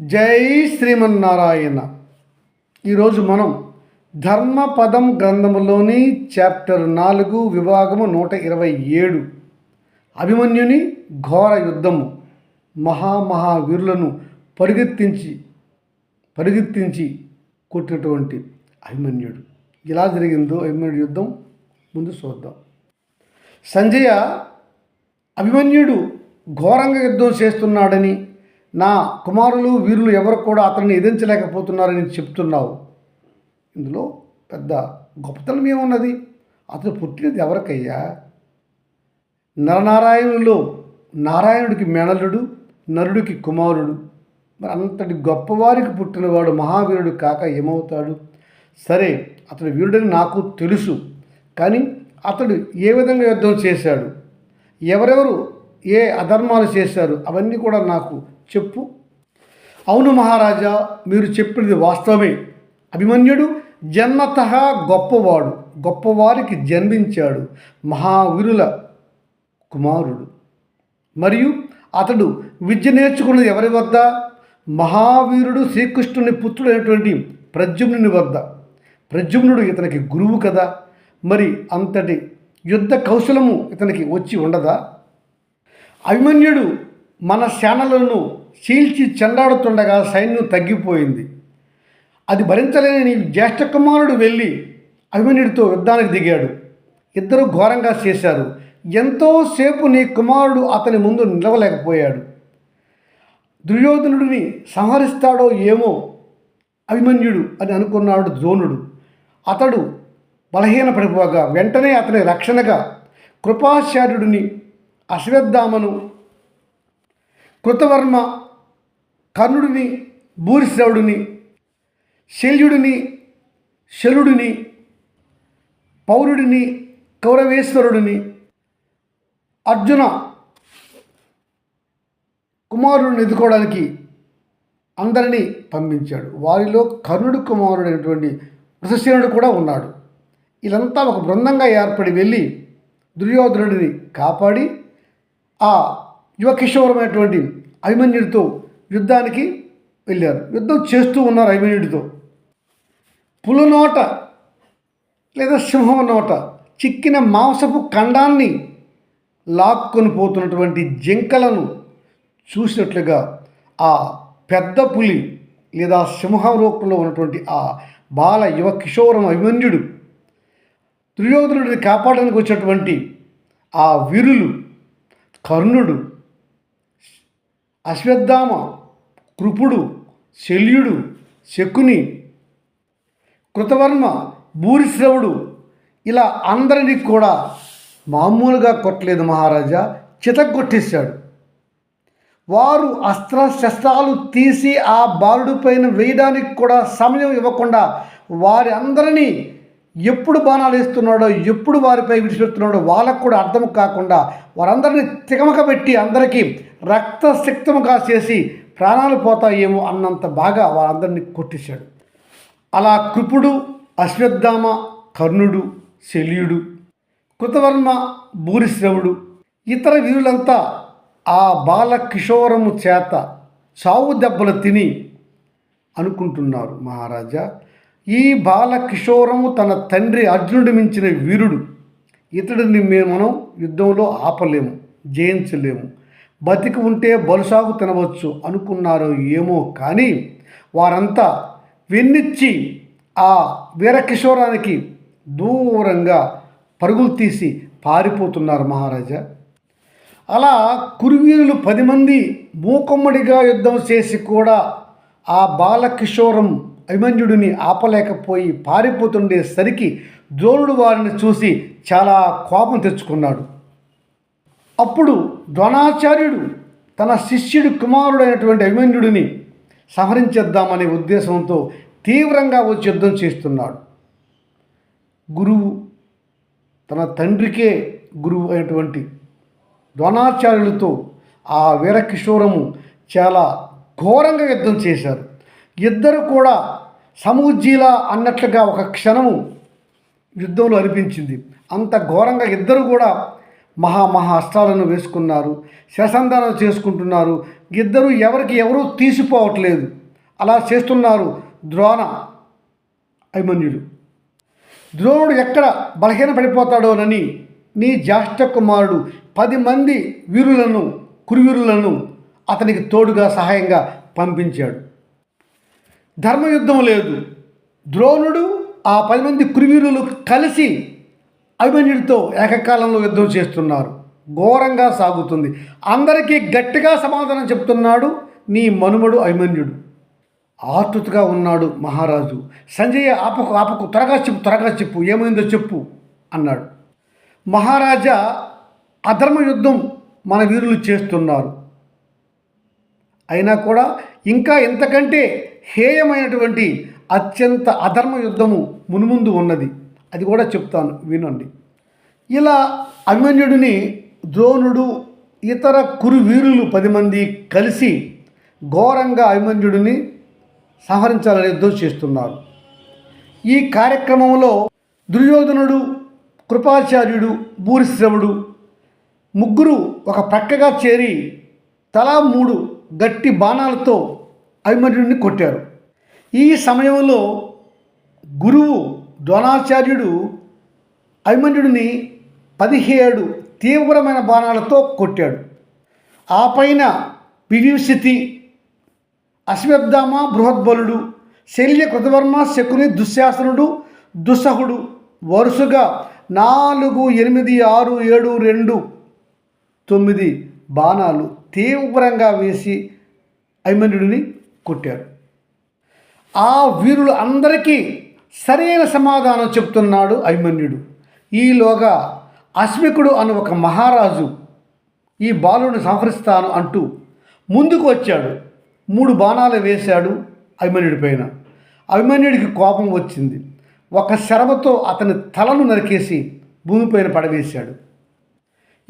జై శ్రీమన్నారాయణ. ఈరోజు మనం ధర్మపదం గ్రంథములోని చాప్టర్ నాలుగు విభాగము నూట ఇరవై ఏడు. అభిమన్యుని ఘోర యుద్ధము. మహామహావీరులను పరిగెత్తించి పరిగెత్తించి కొట్టినటువంటి అభిమన్యుడు. ఎలా జరిగిందో అభిమన్యుడి యుద్ధం ముందు చూద్దాం. సంజయ అభిమన్యుడు ఘోరంగా యుద్ధం చేస్తున్నాడని నా కుమారులు వీరులు ఎవరు కూడా అతన్ని ఎదించలేకపోతున్నారని చెప్తున్నావు. ఇందులో పెద్ద గొప్పతనం ఏమున్నది? అతను పుట్టినది ఎవరికయ్యా? నరనారాయణులో నారాయణుడికి మేనలుడు నరుడికి కుమారుడు. మరి అంతటి గొప్పవారికి పుట్టినవాడు మహావీరుడు కాక ఏమవుతాడు? సరే అతడు వీరుడని నాకు తెలుసు కానీ అతడు ఏ విధంగా యుద్ధం చేశాడు? ఎవరెవరు ఏ అధర్మాలు చేశారు అవన్నీ కూడా నాకు చెప్పు. అవును మహారాజా మీరు చెప్పినది వాస్తవమే. అభిమన్యుడు జన్మత గొప్పవాడు గొప్పవారికి జన్మించాడు మహావీరుల కుమారుడు. మరియు అతడు విద్య నేర్చుకున్నది ఎవరి వద్ద? మహావీరుడు శ్రీకృష్ణుని పుత్రుడైనటువంటి ప్రద్యుమ్నుని వద్ద. ప్రద్యుమ్నుడు ఇతనికి గురువు కదా. మరి అంతటి యుద్ధ కౌశలము ఇతనికి వచ్చి ఉండదా? అభిమన్యుడు మన సేనలను చీల్చి చెండాడుతుండగా సైన్యం తగ్గిపోయింది. అది భరించలేని నీ జ్యేష్ఠ కుమారుడు వెళ్ళి అభిమన్యుడితో యుద్ధానికి దిగాడు. ఇద్దరు ఘోరంగా చేశారు. ఎంతోసేపు నీ కుమారుడు అతని ముందు నిలవలేకపోయాడు. దుర్యోధనుడిని సంహరిస్తాడో ఏమో అభిమన్యుడు అని అనుకున్నాడు ద్రోణుడు. అతడు బలహీన పడిపోగా వెంటనే అతని రక్షణగా కృపాచార్యుడిని అశ్వత్థామను కృతవర్మ కర్ణుడిని భూరిశ్రవుడిని శల్యుడిని శలుడిని పౌరుడిని కౌరవేశ్వరుడిని అర్జున కుమారుడిని ఎదుకోవడానికి అందరినీ పంపించాడు. వారిలో కర్ణుడు కుమారుడైనటువంటి వృషసేనుడు కూడా ఉన్నాడు. వీళ్ళంతా ఒక బృందంగా ఏర్పడి వెళ్ళి దుర్యోధనుడిని కాపాడి ఆ యువకిషోరమైనటువంటి అభిమన్యుడితో యుద్ధానికి వెళ్ళారు. యుద్ధం చేస్తూ ఉన్నారు అభిమన్యుడితో. పులునోట లేదా సింహం నోట చిక్కిన మాంసపు ఖండాన్ని లాక్కొని పోతున్నటువంటి జింకలను చూసినట్లుగా ఆ పెద్ద పులి లేదా సింహం రూపంలో ఉన్నటువంటి ఆ బాల యువ కిషోరం అభిమన్యుడు దుర్యోధనుడిని కాపాడడానికి వచ్చినటువంటి ఆ వీరులు కర్ణుడు అశ్వత్థామ కృపుడు శల్యుడు శకుని కృతవర్మ భూరిశ్రవుడు ఇలా అందరినీ కూడా మామూలుగా కొట్టలేదు మహారాజా. చితగొట్టేశాడు వారు అస్త్ర శస్త్రాలు తీసి ఆ బాలుడి పైన వేయడానికి కూడా సమయం ఇవ్వకుండా వారి అందరినీ ఎప్పుడు బాణాలు వేస్తున్నాడో ఎప్పుడు వారిపై విడిచిపెడుతున్నాడో వాళ్ళకు కూడా అర్థం కాకుండా వారందరినీ తికమక పెట్టి అందరికీ రక్తసిక్తముగా చేసి ప్రాణాలు పోతాయేమో అన్నంత బాగా వారందరినీ కొట్టేశాడు. అలా కృపుడు అశ్వత్థామ కర్ణుడు శల్యుడు కృతవర్మ భూరిశ్రవుడు ఇతర వీరులంతా ఆ బాల కిషోరము చేత చావు దెబ్బలు తిని అనుకుంటున్నారు మహారాజా. ఈ బాల కిషోరము తన తండ్రి అర్జునుడి మించిన వీరుడు. ఇతడిని మేము మనం యుద్ధంలో ఆపలేము జయించలేము. బతికి ఉంటే బలుసాగు తినవచ్చు అనుకున్నారో ఏమో కానీ వారంతా వెన్నిచ్చి ఆ వీరకిషోరానికి దూరంగా పరుగులు తీసి పారిపోతున్నారు మహారాజా. అలా కురువీరులు పది మంది మూకమ్మడిగా యుద్ధం చేసి కూడా ఆ బాలకిషోరం అభిమన్యుడిని ఆపలేకపోయి పారిపోతుండేసరికి ద్రోణుడు వారిని చూసి చాలా కోపం తెచ్చుకున్నాడు. అప్పుడు ద్రోణాచార్యుడు తన శిష్యుడు కుమారుడైనటువంటి అభిమన్యుడిని సంహరించేద్దామనే ఉద్దేశంతో తీవ్రంగా వచ్చి యుద్ధం చేస్తున్నాడు. గురువు తన తండ్రికే గురువు అయినటువంటి ద్రోణాచార్యులతో ఆ వీరకిషోరము చాలా ఘోరంగా యుద్ధం చేశారు. ఇద్దరు కూడా సమూజీలా అన్నట్లుగా ఒక క్షణము యుద్ధంలో అనిపించింది. అంత ఘోరంగా ఇద్దరు కూడా మహా మహా అస్త్రాలను వేసుకున్నారు. శసంధానం చేసుకుంటున్నారు. ఇద్దరు ఎవరికి ఎవరూ తీసిపోవట్లేదు. అలా చేస్తున్నారు ద్రోణ అభిమన్యుడు. ద్రోణుడు ఎక్కడ బలహీన పడిపోతాడోనని నీ జ్యేష్ఠ కుమారుడు పది మంది వీరులను కురువీరులను అతనికి తోడుగా సహాయంగా పంపించాడు. ధర్మయుద్ధం లేదు. ద్రోణుడు ఆ పది మంది కురువీరులు కలిసి అభిమన్యుడితో ఏకకాలంలో యుద్ధం చేస్తున్నారు. ఘోరంగా సాగుతుంది. అందరికీ గట్టిగా సమాధానం చెప్తున్నాడు నీ మనుమడు అభిమన్యుడు. ఆతృతగా ఉన్నాడు మహారాజు. సంజయ ఆపకు ఆపకు త్వరగా చెప్పు త్వరగా చెప్పు ఏమైందో చెప్పు అన్నాడు. మహారాజా అధర్మ యుద్ధం మన వీరులు చేస్తున్నారు. అయినా కూడా ఇంకా ఇంతకంటే హేయమైనటువంటి అత్యంత అధర్మ యుద్ధము మునుముందు ఉన్నది. అది కూడా చెప్తాను వినండి. ఇలా అభిమన్యుడిని ద్రోణుడు ఇతర కురు వీరులు పది మంది కలిసి ఘోరంగా అభిమన్యుడిని సంహరించాలని యుద్ధం చేస్తున్నారు. ఈ కార్యక్రమంలో దుర్యోధనుడు కృపాచార్యుడు భూరిశ్రవుడు ముగ్గురు ఒక ప్రక్కగా చేరి తలా మూడు గట్టి బాణాలతో అభిమన్యుడిని కొట్టారు. ఈ సమయంలో గురువు ద్రోణాచార్యుడు అభిమన్యుడిని పదిహేడు తీవ్రమైన బాణాలతో కొట్టాడు. ఆ పైన వివిస్థితి అశ్వత్థామ బృహద్బలుడు శల్య కృతవర్మ శకుని దుశ్శాసనుడు దుస్సహుడు వరుసగా నాలుగు ఎనిమిది ఆరు ఏడు రెండు తొమ్మిది బాణాలు తీవ్రంగా వేసి అభిమన్యుడిని కొట్టారు. ఆ వీరులు అందరికీ సరైన సమాధానం చెప్తున్నాడు అభిమన్యుడు. ఈలోగా అశ్మికుడు అను ఒక మహారాజు ఈ బాలుని సంహరిస్తాను అంటూ ముందుకు వచ్చాడు. మూడు బాణాలు వేశాడు అభిమన్యుడి పైన. అభిమన్యుడికి కోపం వచ్చింది. ఒక శరమతో అతని తలను నరికేసి భూమిపైన పడవేశాడు.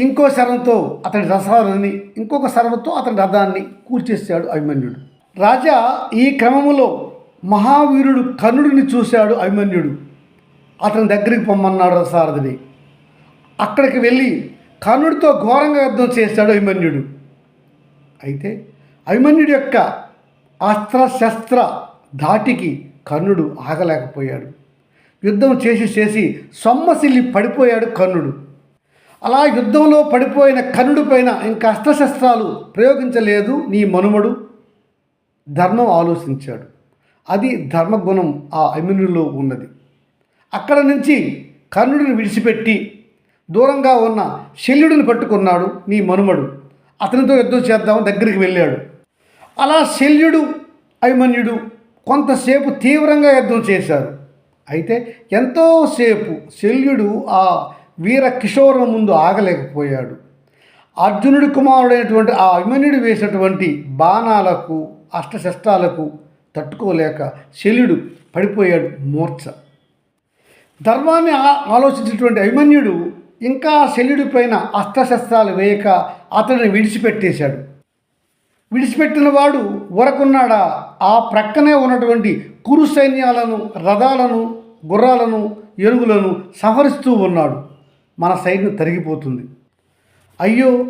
ఇంకో శరంతో అతని రసాలని ఇంకొక శరమతో అతని రథాన్ని కూల్చేశాడు అభిమన్యుడు. రాజా ఈ క్రమములో మహావీరుడు కర్ణుడిని చూశాడు అభిమన్యుడు. అతని దగ్గరికి పొమ్మన్నాడు సారథిని అక్కడికి వెళ్ళి కర్ణుడితో ఘోరంగా యుద్ధం చేశాడు అభిమన్యుడు. అయితే అభిమన్యుడి యొక్క అస్త్ర శస్త్ర ధాటికి కర్ణుడు ఆగలేకపోయాడు. యుద్ధం చేసి చేసి సొమ్మసిల్లి పడిపోయాడు కర్ణుడు. అలా యుద్ధంలో పడిపోయిన కర్ణుడి పైన ఇంకా అస్త్రశస్త్రాలు ప్రయోగించలేదు నీ మనుమడు. ధర్మం ఆలోచించాడు. అది ధర్మగుణం ఆ అమినుడిలో ఉన్నది. అక్కడ నుంచి కర్ణుడిని విడిచిపెట్టి దూరంగా ఉన్న శల్యుడిని పట్టుకున్నాడు నీ మనుమడు. అతనితో యుద్ధం చేద్దాం దగ్గరికి వెళ్ళాడు. అలా శల్యుడు అభిమన్యుడు కొంతసేపు తీవ్రంగా యుద్ధం చేశారు. అయితే ఎంతోసేపు శల్యుడు ఆ వీర కిషోరుల ముందు ఆగలేకపోయాడు. అర్జునుడి కుమారుడైనటువంటి ఆ అభిమన్యుడు వేసినటువంటి బాణాలకు అష్టశస్త్రాలకు తట్టుకోలేక శల్యుడు పడిపోయాడు మూర్ఛ. ధర్మాన్ని ఆలోచించినటువంటి అభిమన్యుడు ఇంకా శల్యుడి పైన అస్త్రశస్త్రాలు వేయక అతడిని విడిచిపెట్టేశాడు. విడిచిపెట్టిన వాడు ఊరకున్నాడా ఆ ప్రక్కనే ఉన్నటువంటి కురు సైన్యాలను రథాలను గుర్రాలను ఏనుగులను సంహరిస్తూ ఉన్నాడు. మన సైన్యం తరిగిపోతుంది. అయ్యో!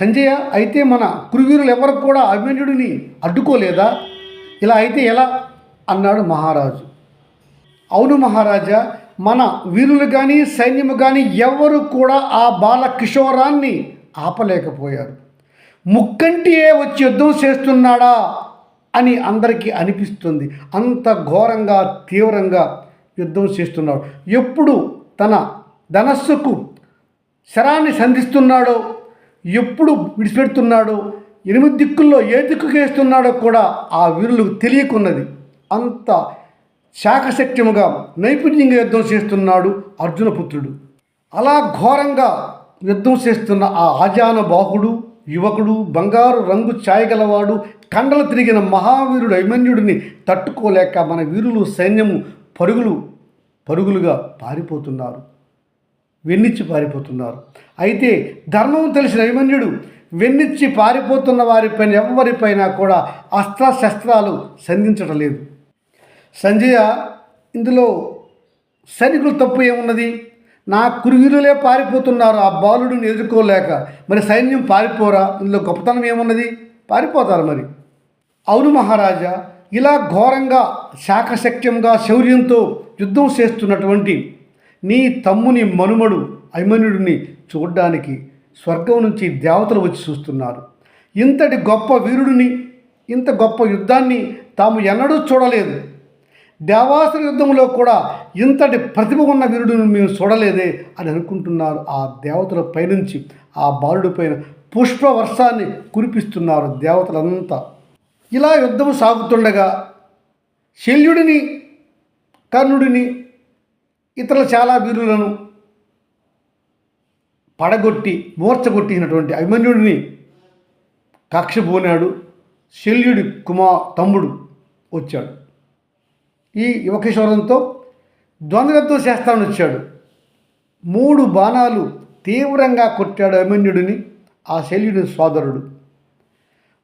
సంజయ అయితే మన కురువీరులు ఎవరు కూడా అభిమన్యుడిని అడ్డుకోలేదా? ఇలా అయితే ఎలా? అన్నాడు మహారాజు. అవును మహారాజా మన వీరులు కానీ సైన్యము కానీ ఎవరు కూడా ఆ బాల కిషోరాన్ని ఆపలేకపోయారు. ముక్కంటియే వచ్చి యుద్ధం చేస్తున్నాడా? అని అందరికీ అనిపిస్తుంది. అంత ఘోరంగా తీవ్రంగా యుద్ధం చేస్తున్నాడు. ఎప్పుడు తన ధనస్సుకు శరాన్ని సంధిస్తున్నాడో ఎప్పుడు విడిచిపెడుతున్నాడో ఎనిమిది దిక్కుల్లో ఏ దిక్కు వేస్తున్నాడో కూడా ఆ వీరులకు తెలియకున్నది. అంత శాఖశక్త్యముగా నైపుణ్యంగా యుద్ధం చేస్తున్నాడు అర్జునపుత్రుడు అలా ఘోరంగా యుద్ధం చేస్తున్న ఆ ఆజాన బాహుడు యువకుడు బంగారు రంగు ఛాయగలవాడు కండలు తిరిగిన మహావీరుడు అభిమన్యుడిని తట్టుకోలేక మన వీరులు సైన్యము పరుగులు పరుగులుగా పారిపోతున్నారు. వెన్నిచ్చి పారిపోతున్నారు. అయితే ధర్మం తెలిసిన అభిమన్యుడు వెన్నిచ్చి పారిపోతున్న వారిపైన ఎవరిపైన కూడా అస్త్రశస్త్రాలు సంధించడం లేదు సంజయ ఇందులో సైనికులు తప్పు ఏమున్నది? నా కురువీరులే పారిపోతున్నారు ఆ బాలుడిని ఎదుర్కోలేక మరి సైన్యం పారిపోరా? ఇందులో గొప్పతనం ఏమున్నది? పారిపోతారు మరి. అవును మహారాజా ఇలా ఘోరంగా శాఖశక్యంగా శౌర్యంతో యుద్ధం చేస్తున్నటువంటి నీ తమ్ముని మనుమడు అభిమన్యుడిని చూడ్డానికి స్వర్గం నుంచి దేవతలు వచ్చి చూస్తున్నారు. ఇంతటి గొప్ప వీరుడిని ఇంత గొప్ప యుద్ధాన్ని తాము ఎన్నడూ చూడలేదు. దేవాసుర యుద్ధంలో కూడా ఇంతటి ప్రతిభ ఉన్న వీరుడిని మేము చూడలేదే అని అనుకుంటున్నారు ఆ దేవతల పైనుంచి. ఆ బాలుడి పైన పుష్పవర్షాన్ని కురిపిస్తున్నారు దేవతలంతా. ఇలా యుద్ధం సాగుతుండగా శల్యుడిని కర్ణుడిని ఇతర చాలా వీరులను పడగొట్టి మూర్చగొట్టినటువంటి అభిమన్యుడిని కక్షపోనాడు శల్యుడి కుమార్ తమ్ముడు వచ్చాడు. ఈ యువకిశోరంతో ద్వంద్వత్వం చేస్తానని వచ్చాడు. మూడు బాణాలు తీవ్రంగా కొట్టాడు అభిమన్యుడిని ఆ శల్యుడి సోదరుడు.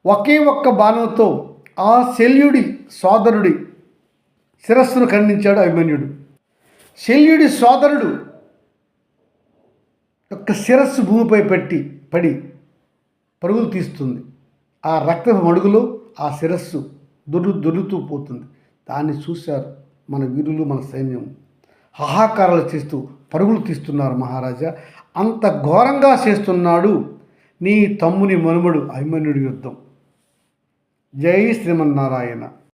ఒకే ఒక్క బాణంతో ఆ శల్యుడి సోదరుడి శిరస్సును ఖండించాడు అభిమన్యుడు. శల్యుడి సోదరుడు యొక్క శిరస్సు భూమిపై పెట్టి పడి పరుగులు తీస్తుంది. ఆ రక్తపు మడుగులో ఆ శిరస్సు దొర్రు దొర్లుతూ పోతుంది. దాన్ని చూశారు మన వీరులు మన సైన్యం. హాహాకారాలు చేస్తూ పరుగులు తీస్తున్నారు మహారాజా. అంత ఘోరంగా చేస్తున్నాడు నీ తమ్ముని మనుమడు అభిమన్యుడి యుద్ధం. జై శ్రీమన్నారాయణ.